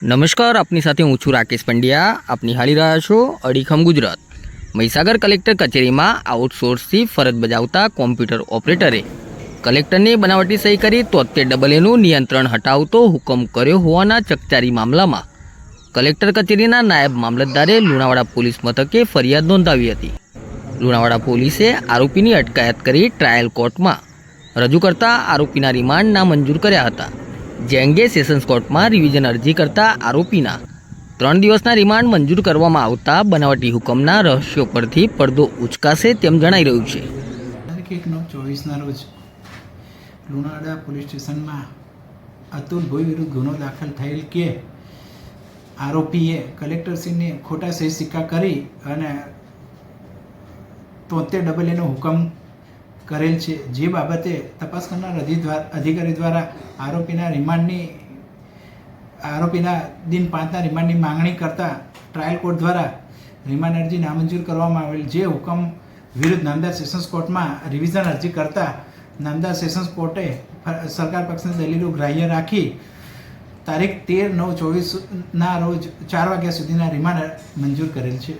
નમસ્કાર, આપની સાથે હું છું રાકેશ પંડ્યા. આપની હાલી રહ્યા છો અડીખમ ગુજરાત. મહીસાગર કલેક્ટર કચેરીમાં આઉટસોર્સથી ફરજ બજાવતા કોમ્પ્યુટર ઓપરેટરે કલેક્ટરની બનાવટી સહી કરી તોતેર ડબલ એનું નિયંત્રણ હટાવતો હુકમ કર્યો હોવાના ચકચારી મામલામાં કલેક્ટર કચેરીના નાયબ મામલતદારે લુણાવાડા પોલીસ મથકે ફરિયાદ નોંધાવી હતી. લુણાવાડા પોલીસે આરોપીની અટકાયત કરી ટ્રાયલ કોર્ટમાં રજૂ કરતા આરોપીના રિમાન્ડ નામંજૂર કર્યા હતા. જે અંગે સેશન્સ કોર્ટમાં રિવિઝન અરજી કરતા આરોપીના ત્રણ દિવસના રિમાન્ડ મંજૂર કરવામાં આવતા બનાવટી હુકમના રહસ્યો પરથી પડદો ઉચકાશે તેમ જણાઈ રહ્યું છે. ચોવીસના રોજ લુણાવાડા પોલીસ સ્ટેશનમાં અતુલ ભોઈ વિરુદ્ધ ગુનો દાખલ થયેલ કે આરોપીએ કલેક્ટરશ્રીને ખોટા સહી સિક્કા કરી અને તોતેર ડબલ એનો હુકમ કરેલ છે. જે બાબતે તપાસ કરનાર અધિકારી દ્વારા આરોપીના રિમાન્ડની આરોપીના દિન પાંચના રિમાન્ડની માંગણી કરતા ટ્રાયલ કોર્ટ દ્વારા રિમાન્ડ અરજી નામંજૂર કરવામાં આવેલ જે હુકમ વિરુદ્ધ નામદાર સેશન્સ કોર્ટમાં રિવિઝન અરજી કરતા નામદાર સેશન્સ કોર્ટે સરકાર પક્ષની દલીલો ગ્રાહ્ય રાખી તારીખ તેર નવ ચોવીસના રોજ ચાર વાગ્યા સુધીના રિમાન્ડ મંજૂર કરેલ છે.